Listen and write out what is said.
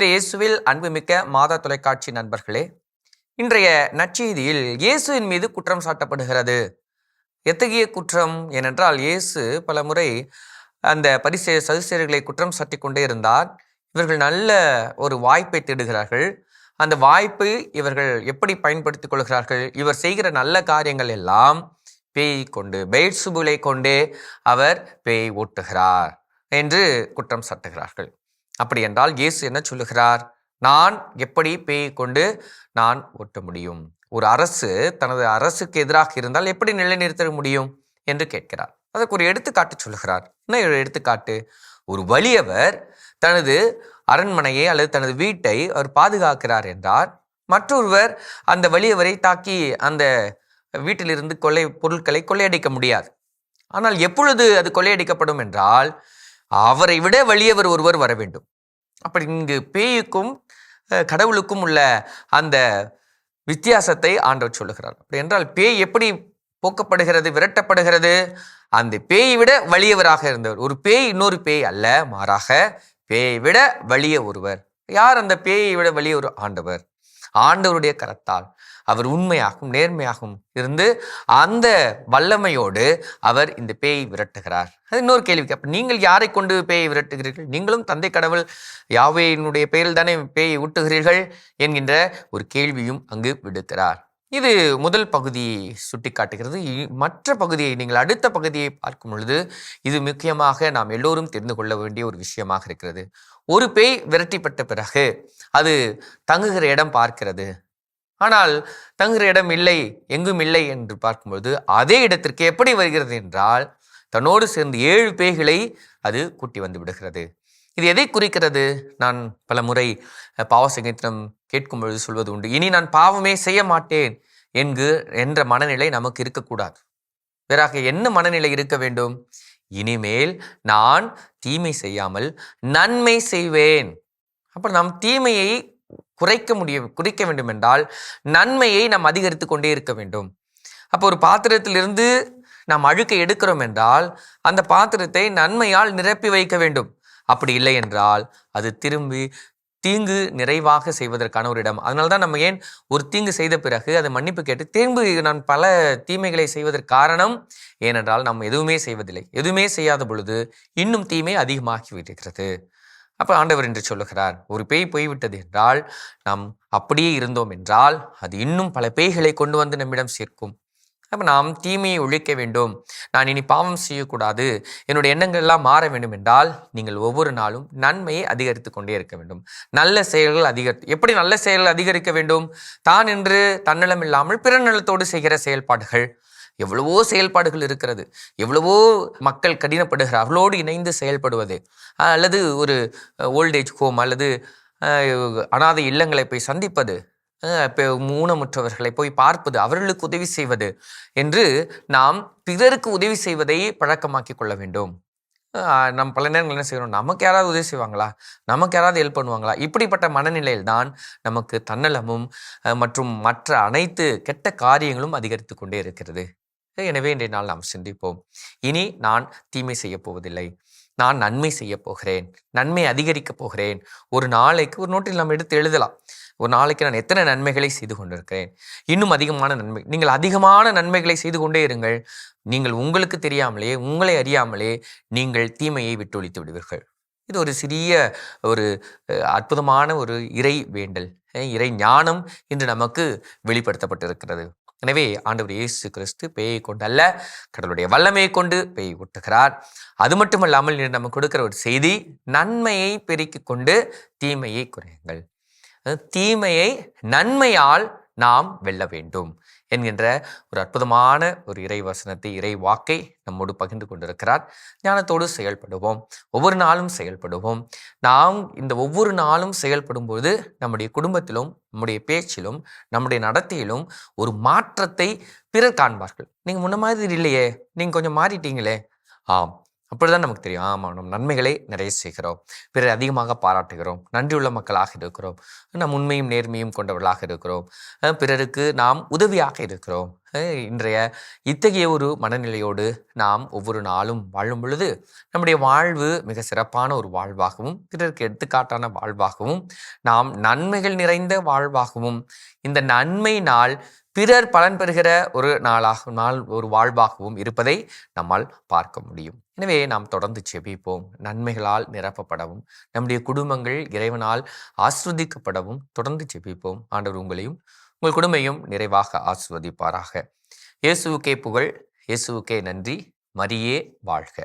திரு இயேசுவில் அன்புமிக்க மாதா தொலைக்காட்சி நண்பர்களே இன்றைய நற்செய்தியில் இயேசுவின் மீது குற்றம் சாட்டப்படுகிறது. எத்தகைய குற்றம் ஏனென்றால் இயேசு பல முறை அந்த பரிசு சதுசேர்களை குற்றம் சாட்டி கொண்டே இருந்தார். இவர்கள் நல்ல ஒரு வாய்ப்பை தேடுகிறார்கள். அந்த வாய்ப்பை இவர்கள் எப்படி பயன்படுத்திக் கொள்கிறார்கள்? இவர் செய்கிற நல்ல காரியங்கள் எல்லாம் பேய் கொண்டு பெய்ட்சுபுலை கொண்டே அவர் பேய் ஓட்டுகிறார் என்று குற்றம் சாட்டுகிறார்கள். அப்படி என்றால் இயேசு என்ன சொல்லுகிறார்? நான் எப்படி பேய் கொண்டு நான் ஒட்ட முடியும்? ஒரு அரசு தனது அரசுக்கு எதிராக இருந்தால் எப்படி நிலைநிறுத்த முடியும்? என்று கேட்கிறார். அதற்கு ஒரு எடுத்துக்காட்டு சொல்லுகிறார். என்ன ஒரு எடுத்துக்காட்டு? ஒரு வலியவர் தனது அரண்மனையை அல்லது தனது வீட்டை அவர் பாதுகாக்கிறார் என்றார். மற்றொருவர் அந்த வலியவரை தாக்கி அந்த வீட்டிலிருந்து கொள்ளை பொருட்களை கொள்ளையடிக்க முடியாது. ஆனால் எப்பொழுது அது கொள்ளையடிக்கப்படும் என்றால் அவரை விட வலியவர் ஒருவர் வர வேண்டும். அப்படி இங்கு பேய்க்கும் கடவுளுக்கும் உள்ள அந்த வித்தியாசத்தை ஆண்டவர் சொல்லுகிறார். அப்படி என்றால் பேய் எப்படி போக்கப்படுகிறது விரட்டப்படுகிறது? அந்த பேயை விட வலியவராக இருந்தவர். ஒரு பேய் இன்னொரு பேய் அல்ல மாறாக பேயை விட வலிய ஒருவர். யார் அந்த பேயை விட வலிய ஒரு ஆண்டவர்? ஆண்டவருடைய கரத்தால் அவர் உண்மையாகவும் நேர்மையாகவும் இருந்து அந்த வல்லமையோடு அவர் இந்த பேயை விரட்டுகிறார். அது இன்னொரு கேள்விக்கு அப்போ நீங்கள் யாரை கொண்டு பேயை விரட்டுகிறீர்கள்? நீங்களும் தந்தை கடவுள் யாவையினுடைய பெயரில் தானே பேயை ஊட்டுகிறீர்கள்? என்கின்ற ஒரு கேள்வியும் அங்கு விடுக்கிறார். இது முதல் பகுதியை சுட்டி காட்டுகிறது இ- மற்ற பகுதியை நீங்கள் அடுத்த பகுதியை பார்க்கும் பொழுது இது முக்கியமாக நாம் எல்லோரும் தெரிந்து கொள்ள வேண்டிய ஒரு விஷயமாக இருக்கிறது. ஒரு பேய் விரட்டிப்பட்ட பிறகு அது தங்குகிற இடம் பார்க்கிறது. ஆனால் தங்குகிற இடம் இல்லை எங்கும் இல்லை என்று பார்க்கும்பொழுது அதே இடத்திற்கு எப்படி வருகிறது என்றால் தன்னோடு சேர்ந்து ஏழு பேய்களை அது கூட்டி வந்து விடுகிறது. இது எதை குறிக்கிறது? நான் பல முறை அஹ், பாவ கேட்கும் பொழுது சொல்வது உண்டு. இனி நான் பாவமே செய்ய மாட்டேன் என்கு என்ற மனநிலை நமக்கு இருக்கக்கூடாது. வேறாக என்ன மனநிலை இருக்க வேண்டும்? இனிமேல் நான் தீமை செய்யாமல் நன்மை செய்வேன். அப்புறம் நாம் தீமையை குறைக்க முடிய குறைக்க வேண்டும் என்றால் நன்மையை நாம் அதிகரித்து கொண்டே இருக்க வேண்டும். அப்போ ஒரு பாத்திரத்திலிருந்து நாம் அழுக்கை எடுக்கிறோம் என்றால் அந்த பாத்திரத்தை நன்மையால் நிரப்பி வைக்க வேண்டும். அப்படி இல்லை என்றால் அது திரும்பி தீங்கு நிறைவாக செய்வதற்கான ஒரு இடம். அதனால தான் நம்ம ஏன் ஒரு தீங்கு செய்த பிறகு அதை மன்னிப்பு கேட்டு திரும்பி நான் பல தீமைகளை செய்வதற்கு காரணம் ஏனென்றால் நாம் எதுவுமே செய்வதில்லை. எதுவுமே செய்யாத பொழுது இன்னும் தீமை அதிகமாகி விடுகிறது அப்போ ஆண்டவர் என்று சொல்லுகிறார் ஒரு பேய் போய்விட்டது என்றால் நாம் அப்படியே இருந்தோம் என்றால் அது இன்னும் பல பேய்களை கொண்டு வந்து நம்மிடம் சேர்க்கும். அப்போ நாம் தீமையை ஒழிக்க வேண்டும். நான் இனி பாவம் செய்யக்கூடாது. என்னுடைய எண்ணங்கள் எல்லாம் மாற வேண்டும் என்றால் நீங்கள் ஒவ்வொரு நாளும் நன்மையை அதிகரித்து கொண்டே இருக்க வேண்டும். நல்ல செயல்கள் அதிகரித்து எப்படி நல்ல செயல்கள் அதிகரிக்க வேண்டும்? தான் என்று தன்னலம் இல்லாமல் பிற நலத்தோடு செய்கிற செயல்பாடுகள். எவ்வளவோ செயல்பாடுகள் இருக்கிறது. எவ்வளவோ மக்கள் கடினப்படுகிறார் அவளோடு இணைந்து செயல்படுவது. அல்லது ஒரு ஓல்டேஜ் ஹோம் அல்லது அனாதை இல்லங்களை போய் சந்திப்பது. இப்போ ஊனமுற்றவர்களை போய் பார்ப்பது அவர்களுக்கு உதவி செய்வது என்று நாம் பிறருக்கு உதவி செய்வதை பழக்கமாக்கி கொள்ள வேண்டும். அஹ், நம்ம பல நேரங்கள் என்ன செய்யணும்? நமக்கு யாராவது உதவி செய்வாங்களா? நமக்கு யாராவது ஹெல்ப் பண்ணுவாங்களா? இப்படிப்பட்ட மனநிலையில் தான் நமக்கு தன்னலமும் மற்றும் மற்ற அனைத்து கெட்ட காரியங்களும் அதிகரித்து கொண்டே இருக்கிறது. எனவே இன்றைய நாள் நாம் சிந்திப்போம். இனி நான் தீமை செய்ய போவதில்லை. நான் நன்மை செய்ய போகிறேன் நன்மை அதிகரிக்க போகிறேன். ஒரு நாளைக்கு ஒரு நோட்டில் நம்ம எடுத்து எழுதலாம். ஒரு நாளைக்கு நான் எத்தனை நன்மைகளை செய்து கொண்டிருக்கிறேன்? இன்னும் அதிகமான நன்மை நீங்கள் அதிகமான நன்மைகளை செய்து கொண்டே இருங்கள். நீங்கள் உங்களுக்கு தெரியாமலே உங்களை அறியாமலே நீங்கள் தீமையை விட்டொழித்து விடுவீர்கள். இது ஒரு சிறிய ஒரு அற்புதமான ஒரு இறை வேண்டல். இறை ஞானம் இன்று நமக்கு வெளிப்படுத்தப்பட்டிருக்கிறது. எனவே ஆண்டவர் இயேசு கிறிஸ்து பேயை கொண்டு அல்ல கடவுளுடைய வல்லமையை கொண்டு பேய் ஒட்டுகிறார். அது மட்டுமல்லாமல் நம்ம கொடுக்கிற ஒரு செய்தி நன்மையை பெருக்கிக் கொண்டு தீமையை குறையுங்கள். தீமையை நன்மையால் நாம் வெல்ல வேண்டும் என்கின்ற ஒரு அற்புதமான ஒரு இறை வசனத்தை இறை வாக்கை நம்மோடு பகிர்ந்து கொண்டிருக்கிறார். ஞானத்தோடு செயல்படுவோம். ஒவ்வொரு நாளும் செயல்படுவோம். நாம் இந்த ஒவ்வொரு நாளும் செயல்படும் பொழுது நம்முடைய குடும்பத்திலும் நம்முடைய பேச்சிலும் நம்முடைய நடத்தையிலும் ஒரு மாற்றத்தை பிறர் காண்பார்கள். நீங்கள் முன்ன மாதிரி இல்லையே. நீங்கள் கொஞ்சம் மாறிட்டீங்களே. ஆம். அப்படிதான் நமக்கு தெரியும். ஆமாம் நம் நன்மைகளை நிறைய செய்கிறோம். பிறர் அதிகமாக பாராட்டுகிறோம். நன்றியுள்ள மக்களாக இருக்கிறோம். நம் உண்மையும் நேர்மையும் கொண்டவர்களாக இருக்கிறோம். பிறருக்கு நாம் உதவியாக இருக்கிறோம். இன்றைய இத்தகைய ஒரு மனநிலையோடு நாம் ஒவ்வொரு நாளும் வாழும் பொழுது நம்முடைய வாழ்வு மிக சிறப்பான ஒரு வாழ்வாகவும் பிறருக்கு எடுத்துக்காட்டான வாழ்வாகவும் நாம் நன்மைகள் நிறைந்த வாழ்வாகவும் இந்த நன்மை நாள் பிறர் பலன் பெறுகிற ஒரு நாளாக நாள் ஒரு வாழ்வாகவும் இருப்பதை நம்மால் பார்க்க முடியும். எனவே நாம் தொடர்ந்து செபிப்போம். நன்மைகளால் நிரப்பப்படவும் நம்முடைய குடும்பங்கள் இறைவனால் ஆஸ்வதிக்கப்படவும் தொடர்ந்து செபிப்போம். ஆண்டவர் உங்களையும் உங்கள் குடும்பையும் நிறைவாக ஆஸ்வதிப்பாராக. இயேசுவுக்கே புகழ் இயேசுவுக்கே நன்றி. மரியே வாழ்க.